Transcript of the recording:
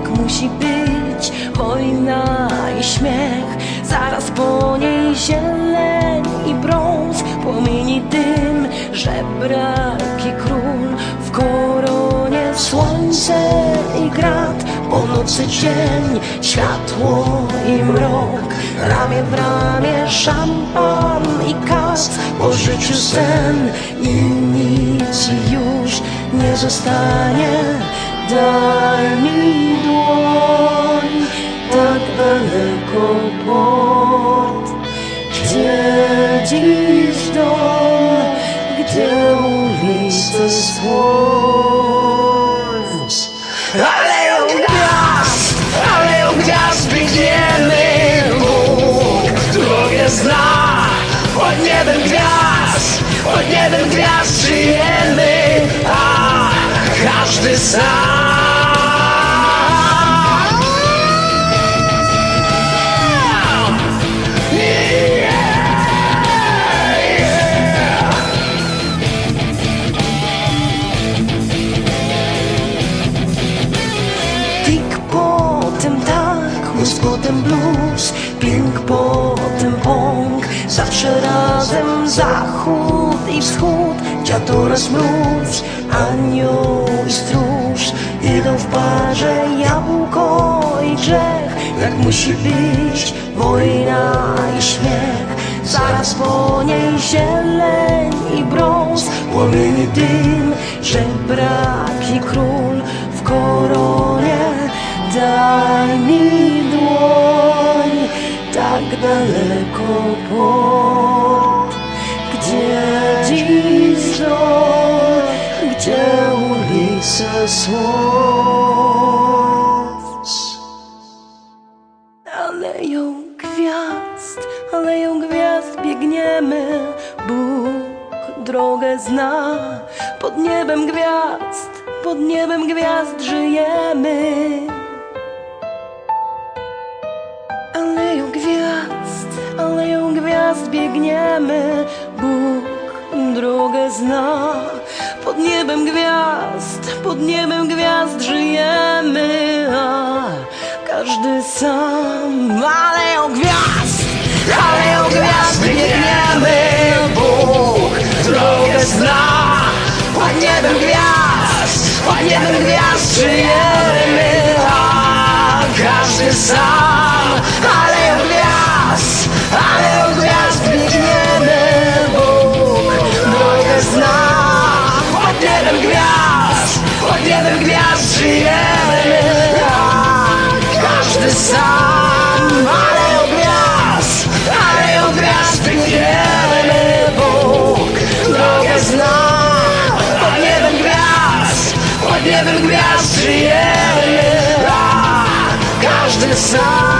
Tak musi być. Wojna i śmiech, zaraz po niej zieleń i brąz Płomieni dym, żebrak i król W koronie słońce i grat Po nocy dzień, światło i mrok. Ramię w ramię szampan i kat Po życiu sen i nic już nie zostanie Daj mi dłoń, tak daleko port Gdzie dziś dom, gdzie ulice słońc Aleją gwiazd, aleją gwiazd biegniemy Bóg drogę zna. Pod niebem gwiazd, pod niebem gwiazd żyjemy. A każdy sam potem blues Ping potem pong. Zawsze razem zachód i wschód Dziad oraz mróz Anioł i stróż. Idą w parze jabłko i grzech Jak musi być wojna i śmiech. Zaraz po niej zieleń i brąz Płomieni dym, żebrak i król ulice słońc. Aleją gwiazd, aleją gwiazd biegniemy. Bóg drogę zna. Pod niebem gwiazd, pod niebem gwiazd żyjemy. Aleją gwiazd, aleją gwiazd biegniemy. Bóg drogę zna. Pod niebem gwiazd, pod niebem gwiazd żyjemy A każdy sam. Aleją gwiazd, aleją gwiazd biegniemy. Bóg drogę zna. Pod niebem gwiazd, pod niebem gwiazd żyjemy A każdy sam A każdy sam Aleją gwiazd, aleją gwiazd biegniemy Bóg drogę zna. Pod niebem gwiazd, pod niebem gwiazd żyjemy każdy sam